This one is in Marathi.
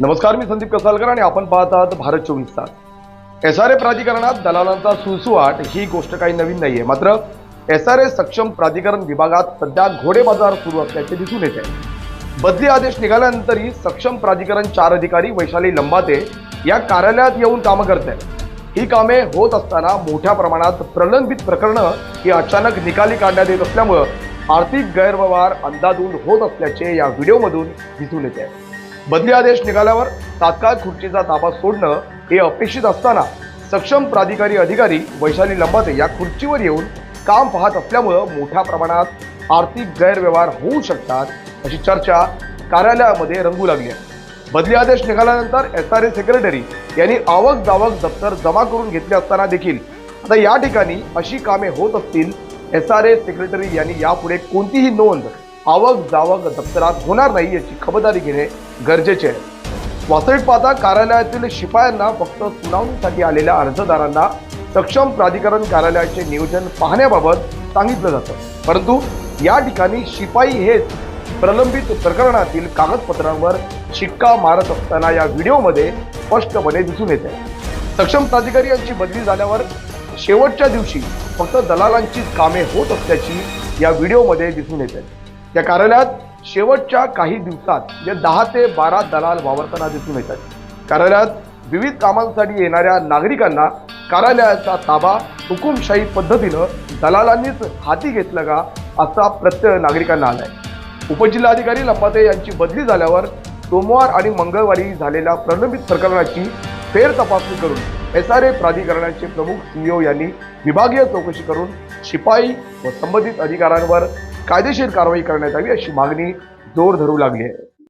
नमस्कार मी संदीप कसालकर आणि आपण पाहत आहात भारत चोवीस तास. एस आर ए प्राधिकरणात दलालांचा सुळसुवाट ही गोष्ट काही नवीन नाहीये. मात्र एस आर ए सक्षम प्राधिकरण विभागात सध्या घोडेबाजार सुरू असल्याचे दिसून येत. आहे बदली आदेश निघाल्यानंतरही सक्षम प्राधिकरण चार अधिकारी वैशाली लंबाते या कार्यालयात येऊन कामं करत आहेत ही कामे होत असताना मोठ्या प्रमाणात प्रलंबित प्रकरणं ही अचानक निकाली काढण्यात येत असल्यामुळं आर्थिक गैरव्यवहार अंदाधुंद होत असल्याचे या व्हिडिओमधून दिसून येते. आहे बदली आदेश निघाल्यावर तात्काळ खुर्चीचा ताबा सोडणं हे अपेक्षित असताना सक्षम प्राधिकारी अधिकारी वैशाली लंबाते या खुर्चीवर येऊन काम पाहत असल्यामुळं मोठ्या प्रमाणात आर्थिक गैरव्यवहार होऊ शकतात अशी चर्चा कार्यालयामध्ये रंगू लागली आहे. बदली आदेश निघाल्यानंतर एस आर ए सेक्रेटरी यांनी आवक जावक दप्तर जमा करून घेतले असताना देखील आता या ठिकाणी अशी कामे होत असतील एस आर ए सेक्रेटरी यांनी यापुढे कोणतीही नोंद आवक जावक दप्तरात होणार नाही याची खबरदारी घेणे गरजेचे आहे. वास्तविक पाहता कार्यालयातील शिपायांना फक्त सुनावणीसाठी आलेल्या अर्जदारांना सक्षम प्राधिकरण कार्यालयाचे नियोजन पाहण्याबाबत सांगितलं जातं. परंतु या ठिकाणी शिपाई हेच प्रलंबित प्रकरणातील कागदपत्रांवर शिक्का मारत असताना या व्हिडिओमध्ये स्पष्टपणे दिसून येते. सक्षम प्राधिकारी यांची बदली झाल्यावर शेवटच्या दिवशी फक्त दलालांचीच कामे होत असल्याची या व्हिडिओमध्ये दिसून येते. या कार्यालयात शेवटच्या काही दिवसात जे दहा ते बारा दलाल वावरताना दिसून येतात कार्यालयात विविध कामांसाठी येणाऱ्या नागरिकांना कार्यालयाचा ताबा हुकुमशाही पद्धतीनं दलालांनीच हाती घेतलं का असा प्रत्यय नागरिकांना आलाय. उपजिल्हाधिकारी लपाते यांची बदली झाल्यावर सोमवार आणि मंगळवारी झालेल्या प्रलंबित प्रकरणाची फेरतपासणी करून एस आर ए प्राधिकरणाचे प्रमुख सीईओ यांनी विभागीय चौकशी करून शिपाई व संबंधित अधिकाऱ्यांवर कायदेशीर कारवाई करण्यात यावी अशी मागणी जोर धरू लागली आहे.